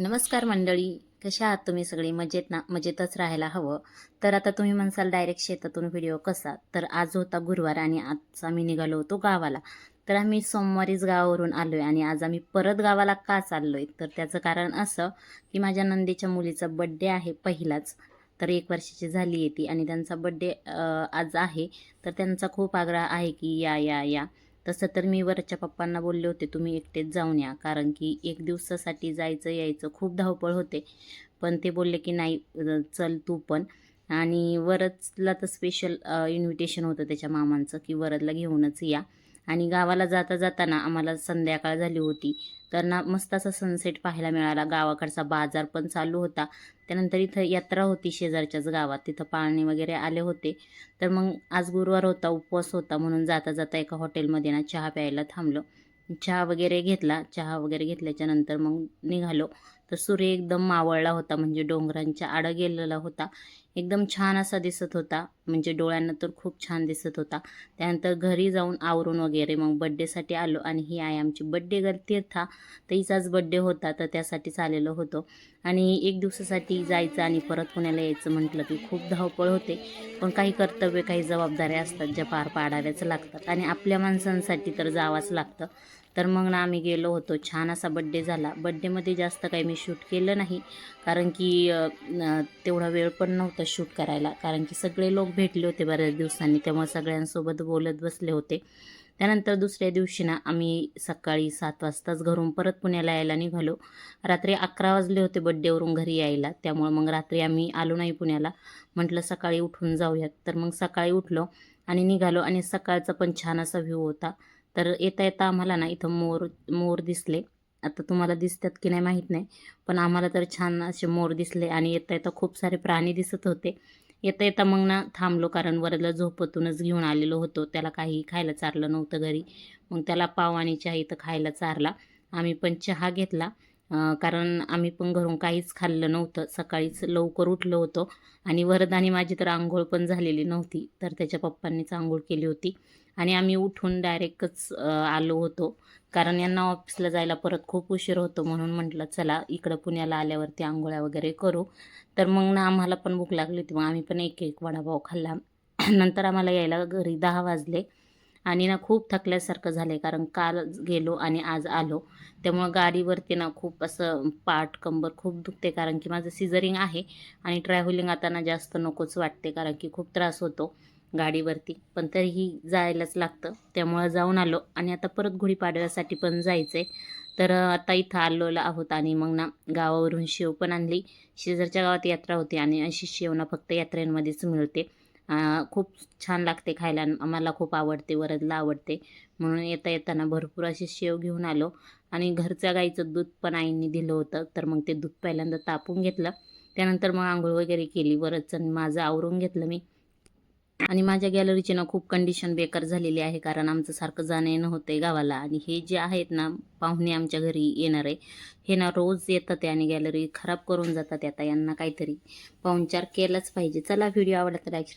नमस्कार मंडळी कशा आहात तुम्ही सगळी? मजेत ना? मजेतच राहायला हवं. तर आता तुम्ही म्हणसाल डायरेक्ट शेतातून व्हिडिओ कसा? तर आज होता गुरुवार आणि आज आम्ही निघालो होतो गावाला. तर आम्ही सोमवारीच गावावरून आलो आहे आणि आज आम्ही परत गावाला का चाललो आहे तर त्याचं कारण असं की माझ्या नंदीच्या मुलीचा बड्डे आहे पहिलाच. तर एक वर्षाची झाली आहे ती आणि त्यांचा बड्डे आज आहे. तर त्यांचा खूप आग्रह आहे की या या या. तसं तर मी वरच्या पप्पांना बोलले होते तुम्ही एकटेच जाऊन या. कारण की एक दिवसासाठी जायचं यायचं खूप धावपळ होते. पण ते बोलले की नाही चल तू पण. आणि वरदला तर स्पेशल इन्व्हिटेशन होतं त्याच्या मामांचं की वरदला घेऊनच या. आणि गावाला जाता जाताना आम्हाला संध्याकाळ झाली होती. त्यांना मस्त असा सनसेट पाहायला मिळाला. गावाकडचा बाजार पण चालू होता. त्यानंतर इथं यात्रा होती शेजारच्याच गावात. तिथं पाळणे वगैरे आले होते. तर मग आज गुरुवार होता उपवास होता. म्हणून जाता जाता एका हॉटेलमध्ये ना चहा प्यायला थांबलो. चहा वगैरे घेतला. चहा वगैरे घेतल्याच्या नंतर मग निघालो. तर सूर्य एकदम मावळला होता. म्हणजे डोंगरांच्या आडं गेलेला होता. एकदम छान असा दिसत होता. म्हणजे डोळ्यांना तर खूप छान दिसत होता. त्यानंतर घरी जाऊन आवरून वगैरे मग बड्डेसाठी आलो आणि ही आहे आमची बड्डे घर तीर्था तर हिचाच बड्डे होता तर त्यासाठीच आलेलो होतो. आणि एक दिवसासाठी जायचं आणि परत पुण्याला यायचं म्हटलं की खूप धावपळ होते. पण काही कर्तव्य काही जबाबदाऱ्या असतात ज्या पार पाडाव्याच लागतात. आणि आपल्या माणसांसाठी तर जावंच लागतं. तर मग ना आम्ही गेलो होतो. छान असा बड्डे झाला. बड्डेमध्ये जास्त काही मी शूट केलं नाही. कारण की तेवढा वेळ पण नव्हता. शूट करायला. कारण की सगळे लोक भेटले होते बऱ्याच दिवसांनी. तेव्हा सगळ्यांसोबत बोलत बसले होते. त्यानंतर दुसऱ्या दिवशी ना आम्ही सकाळी सात वाजताच घरून परत पुण्याला यायला निघालो. रात्री अकरा वाजले होते बड्डेवरून घरी यायला. त्यामुळे मग रात्री आम्ही आलो नाही पुण्याला. म्हटलं सकाळी उठून जाऊयात. तर मग सकाळी उठलो आणि निघालो आणि सकाळचा पण छान असा व्ह्यू होता. तर येता येता आम्हाला ना इथं मोर मोर दिसले. आता तुम्हाला दिसतात की नाही माहीत नाही पण आम्हाला तर छान असे मोर दिसले आणि येता येता खूप सारे प्राणी दिसत होते. येता येता मग ना थांबलो कारण वरदला झोपतूनच घेऊन आलेलो होतो. त्याला काही खायला चारलं नव्हतं घरी. मग त्याला पाव आणि चहा इथं खायला चारला. आम्ही पण चहा घेतला. कारण आम्ही पण घरून काहीच खाल्लं नव्हतं. सकाळीच लवकर उठलो होतो आणि वरदानी माझी तर आंघोळ पण झालेली नव्हती तर त्याच्या पप्पांनीच आंघोळ केली होती. आणि आम्ही उठून डायरेक्टच आलो होतो. कारण यांना ऑफिसला जायला परत खूप उशीर होतो म्हणून म्हटलं चला इकडं पुण्याला आल्यावरती आंघोळ्या वगैरे करू. तर मग ना आम्हाला पण भूक लागली होती. मग आम्ही पण एक एक वडापाव खाल्ला. नंतर आम्हाला यायला घरी दहा वाजले. आणि ना खूप थकल्यासारखं झालं आहे कारण काल गेलो आणि आज आलो. त्यामुळं गाडीवरती ना खूप असं पाठ कंबर खूप दुखते. कारण की माझं सिझरिंग आहे आणि ट्रॅव्हलिंग आता ना जास्त नकोच वाटते. कारण की खूप त्रास होतो गाडीवरती. पण तरीही जायलाच लागतं. त्यामुळं जाऊन आलो. आणि आता परत गुढीपाडव्यासाठी पण जायचं आहे तर आता इथं आलेलो आहोत आणि मग ना गावावरून शेव पण आणली. शेजारच्या गावात यात्रा होती आणि अशी शेव ना फक्त यात्रेंमध्येच मिळते. खूप छान लागते खायला मला आम्हाला खूप आवडते वरदला आवडते. म्हणून येता येताना भरपूर असे शेव घेऊन आलो. आणि घरच्या गाईचं दूध पण आईंनी दिलं होतं तर मग ते दूध पहिल्यांदा तापून घेतलं. त्यानंतर मग आंघोळ वगैरे केली वरच आणि माझं आवरून घेतलं मी. आणि माझ्या गॅलरीची ना खूप कंडिशन बेकार झालेली आहे कारण आमचं सारखं जाणं येणं होतंय गावाला. आणि हे जे आहेत ना पाहुणे आमच्या घरी येणार आहे. हे ना रोज येतात आणि गॅलरी खराब करून जातात आता यांना काहीतरी. पाहुणचार केलाच पाहिजे. चला व्हिडिओ आवडला तर लाईक